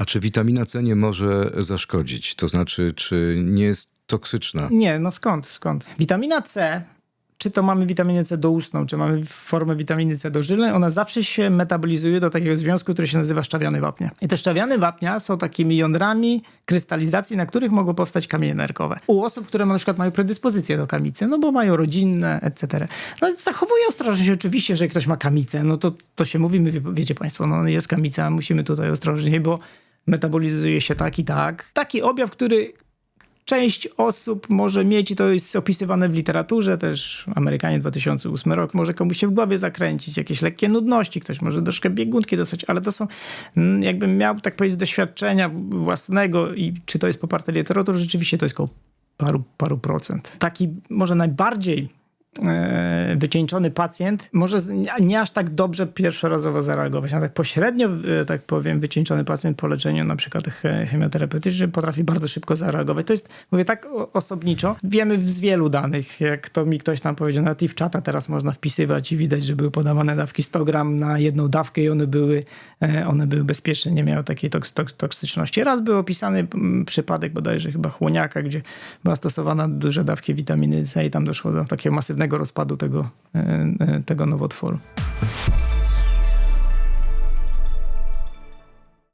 A czy witamina C nie może zaszkodzić? To znaczy, czy nie jest toksyczna? Nie, no skąd, skąd? Witamina C, czy to mamy witaminę C doustną, czy mamy formę witaminy C dożylnej, ona zawsze się metabolizuje do takiego związku, który się nazywa szczawiany wapnia. I te szczawiane wapnia są takimi jądrami krystalizacji, na których mogą powstać kamienie nerkowe. U osób, które na przykład mają predyspozycję do kamicy, no bo mają rodzinne, etc. No zachowują ostrożność oczywiście, że ktoś ma kamicę, no to, to się mówi, my, wie- wiecie państwo, no jest kamica, musimy tutaj ostrożniej, bo metabolizuje się tak i tak. Taki objaw, który część osób może mieć, i to jest opisywane w literaturze, też Amerykanie 2008 rok, może komuś się w głowie zakręcić, jakieś lekkie nudności, ktoś może troszkę biegunki dostać, ale to są, mm, jakbym miał tak powiedzieć, doświadczenia własnego i czy to jest poparte literaturą, rzeczywiście to jest około paru, paru procent. Taki może najbardziej wycieńczony pacjent może nie- aż tak dobrze pierwszorazowo zareagować. A tak pośrednio, e, tak powiem, wycieńczony pacjent po leczeniu na przykład che- chemioterapeutycznym potrafi bardzo szybko zareagować. To jest, mówię tak osobniczo. Wiemy z wielu danych, jak to mi ktoś tam powiedział, nawet i w czata teraz można wpisywać i widać, że były podawane dawki 100 gram na jedną dawkę i one były, e, one były bezpieczne, nie miały takiej toks, toks, toksyczności. Raz był opisany przypadek bodajże chyba chłoniaka, gdzie była stosowana duże dawki witaminy C i tam doszło do takiego masywnego rozpadu tego, e, e, tego nowotworu.